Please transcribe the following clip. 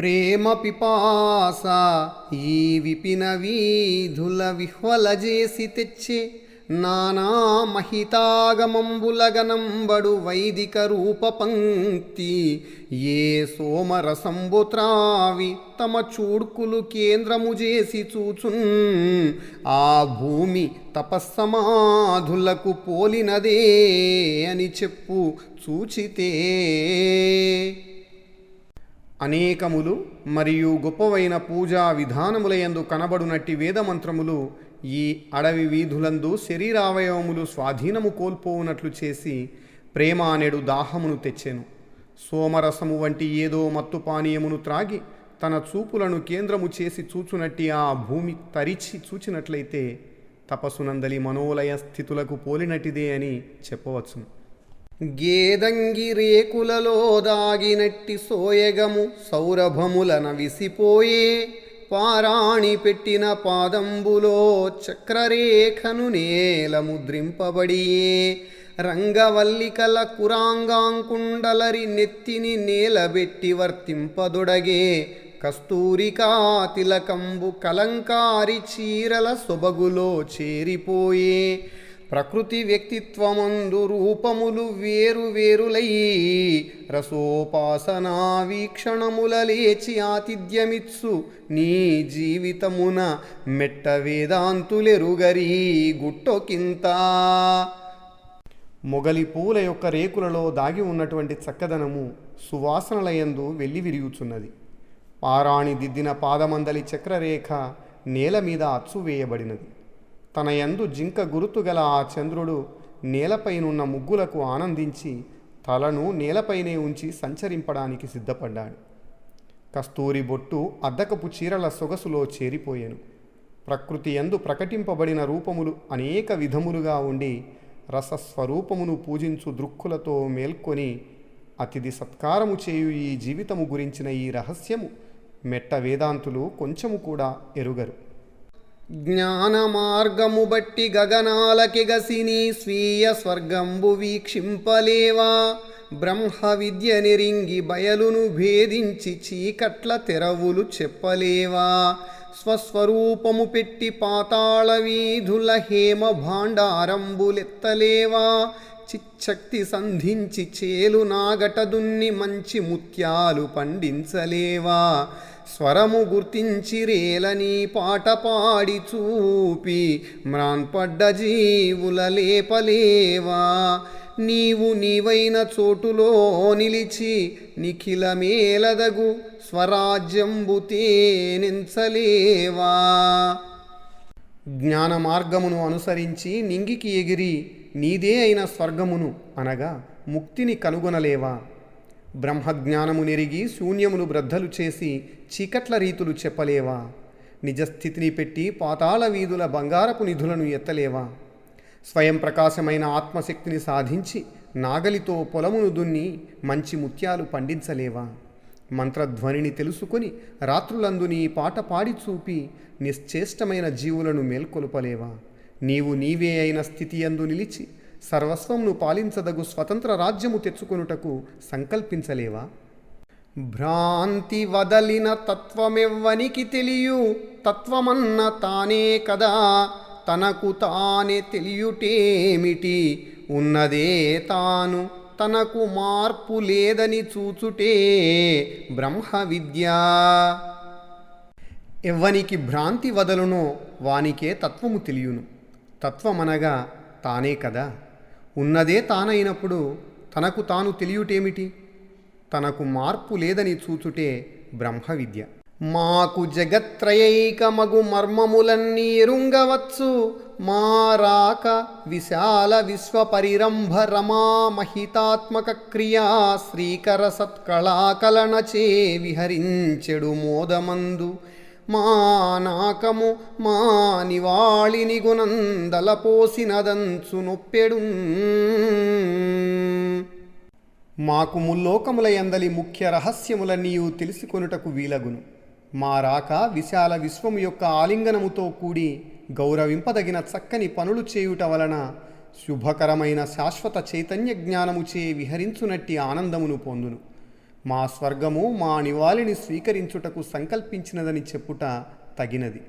ప్రేమ పిపాస ఈ విపిన వీధుల విహ్వల చేసి తెచ్చే నానా మహితాగమంబులగనంబడు వైదిక రూప పంక్తి. ఏ సోమరసంబు త్రావి తమ చూడ్కులు కేంద్రము చేసి చూచున్. ఆ భూమి తపస్సమాధులకు పోలినదే అని చెప్పు చూచితే. అనేకములు మరియు గొప్పవైన పూజా విధానములయందు కనబడునట్టి వేదమంత్రములు ఈ అడవి వీధులందు శరీరావయవములు స్వాధీనము కోల్పోవునట్లు చేసి ప్రేమ అనేడు దాహమును తెచ్చెను. సోమరసము వంటి ఏదో మత్తు పానీయమును త్రాగి తన చూపులను కేంద్రము చేసి చూచునట్టి ఆ భూమి తరిచి చూచినట్లయితే తపసునందలి మనోలయ స్థితులకు పోలినటిదే అని చెప్పవచ్చును. గేదంగి రేకులలో దాగినట్టి సోయగము సౌరభములన విసిపోయే పారాణి పెట్టిన పాదంబులో చక్రరేఖను నేల ముద్రింపబడియే రంగవల్లికల కురాంగాంకుండలరి నెత్తిని నేలబెట్టి వర్తింపదొడగే కస్తూరికా తిలకంబు కలంకారి చీరల సొబగులో చేరిపోయే ప్రకృతి వ్యక్తిత్వమందు రూపములు వేరు వేరులై రసోపాసనా వీక్షణముల లేచి ఆతిథ్యమిత్సు నీ జీవితమున మెట్ట వేదాంతులెరుగరీ గుట్టొకింత. మొగలి పూల యొక్క రేకులలో దాగి ఉన్నటువంటి చక్కదనము సువాసనలయందు వెళ్ళి విరుగుచున్నది పారాణి దిద్దిన పాదమందలి చక్రరేఖ నేల మీద అచ్చు వేయబడినది. తన యందు జింక గురుతుగల ఆ చంద్రుడు నేలపైనున్న ముగ్గులకు ఆనందించి తలను నేలపైనే ఉంచి సంచరింపడానికి సిద్ధపడ్డాడు. కస్తూరి బొట్టు అద్దకపు చీరల సొగసులో చేరిపోయాను. ప్రకృతి యందు ప్రకటింపబడిన రూపములు అనేక విధములుగా ఉండి రసస్వరూపమును పూజించు దృక్కులతో మేల్కొని అతిథి సత్కారము చేయు ఈ జీవితము గురించిన ఈ రహస్యము మెట్ట వేదాంతులు కొంచెము కూడా ఎరుగరు. జ్ఞాన మార్గము బట్టి గగనాలకెగసిని స్వీయ స్వర్గంబు వీక్షింపలేవా? బ్రహ్మ విద్య నిరింగి బయలును భేదించి చీకట్ల తెరవులు చెప్పలేవా? స్వస్వరూపము పెట్టి పాతాళ వీధుల హేమ భాండారంబులెత్తలేవా చిచ్చక్తి సంధించి చేలు నాగటదున్ని మంచి ముత్యాలు పండించలేవా? స్వరము గుర్తించి రేలని పాట పాడి చూపి మ్రాన్పడ్డ జీవుల లేపలేవా? నీవు నీవైన చోటులో నిలిచి నిఖిల మేలదగు స్వరాజ్యంబు తేనించలేవా? జ్ఞాన మార్గమును అనుసరించి నింగికి ఎగిరి నీదే అయిన స్వర్గమును అనగా ముక్తిని కనుగొనలేవా? బ్రహ్మజ్ఞానము నెరిగి శూన్యమును బ్రద్దలు చేసి చీకట్ల రీతులు చెప్పలేవా? నిజస్థితిని పెట్టి పాతాళ వీధుల బంగారపు నిధులను ఎత్తలేవా? స్వయం ప్రకాశమైన ఆత్మశక్తిని సాధించి నాగలితో పొలమును దున్ని మంచి ముత్యాలు పండించలేవా? మంత్రధ్వనిని తెలుసుకొని రాత్రులందు నీ పాట పాడి చూపి నిశ్చేష్టమైన జీవులను మేల్కొలుపలేవా? నీవు నీవే అయిన స్థితి యందు నిలిచి సర్వస్వంను పాలించదగు స్వతంత్ర రాజ్యము తెచ్చుకొనుటకు సంకల్పించలేవా? భ్రాంతి వదలిన తత్వమెవ్వనికి తెలియు? తత్వమన్న తానే కదా తనకు తానే తెలియుటేమిటి? ఉన్నదే తాను తనకు మార్పు లేదని చూచుటే బ్రహ్మ విద్య. ఎవ్వనికి భ్రాంతి వదలునో వానికే తత్వము తెలియను. తత్వమనగా తానే కదా. ఉన్నదే తానైనప్పుడు తనకు తాను తెలియుటేమిటి? తనకు మార్పు లేదని చూచుటే బ్రహ్మ విద్య మాకు జగత్రయైకమగు మర్మములన్నీ ఎరుంగవచ్చు. మారాక విశాల విశ్వ పరిరంభ రమా మహితాత్మక క్రియా శ్రీకర సత్కళాకలనచే విహరించెడు మోదమందు. మా నాకము మా నివాళిని గుణందలపోసినదంచు నొప్పెడు మాకు ముల్లోకముల ఎందలి ముఖ్య రహస్యముల నీవు తెలుసుకొనుటకు వీలగును. మా రాక విశాల విశ్వము యొక్క ఆలింగనముతో కూడి గౌరవింపదగిన చక్కని పనులు చేయుట వలన శుభకరమైన శాశ్వత చైతన్య జ్ఞానముచే విహరించునట్టి ఆనందమును పొందును. మా స్వర్గము మా నివాళిని స్వీకరించుటకు సంకల్పించినదని చెప్పుట తగినది.